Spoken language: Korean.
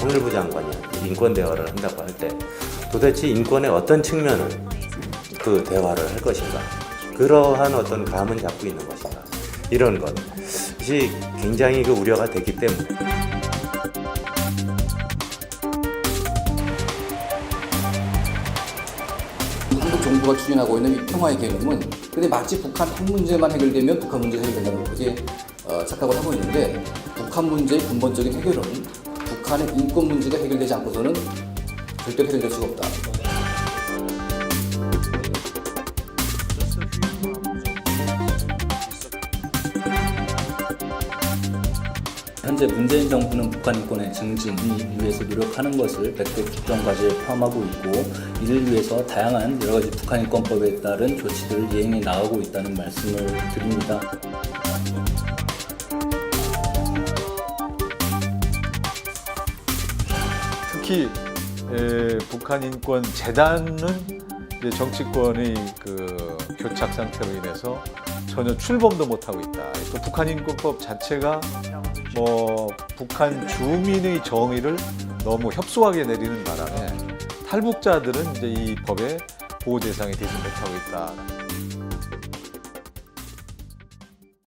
통일부 장관이 인권 대화를 한다고 할 때 도대체 인권의 어떤 측면을 그 대화를 할 것인가? 그러한 어떤 감은 잡고 있는 것인가? 이런 것이 굉장히 그 우려가 되기 때문에 정부가 추진하고 있는 이 평화의 개념은 근데 마치 북한 한 문제만 해결되면 북한 문제가 해결된다는 그렇게 어, 착각을 하고 있는데 북한 문제의 근본적인 해결은 북한의 인권 문제가 해결되지 않고서는 절대 해결될 수가 없다. 현재 문재인 정부는 북한 인권의 증진을 위해서 노력하는 것을 백도 국정 과제에 포함하고 있고 이를 위해서 다양한 여러 가지 북한 인권법에 따른 조치들을 이행해 나가고 있다는 말씀을 드립니다. 특히 에, 북한 인권 재단은 정치권의 그 교착 상태로 인해서 전혀 출범도 못 하고 있다. 또 북한 인권법 자체가 뭐 북한 주민의 정의를 너무 협소하게 내리는 바람에 탈북자들은 이제 이 법의 보호 대상이 되지 못하고 있다.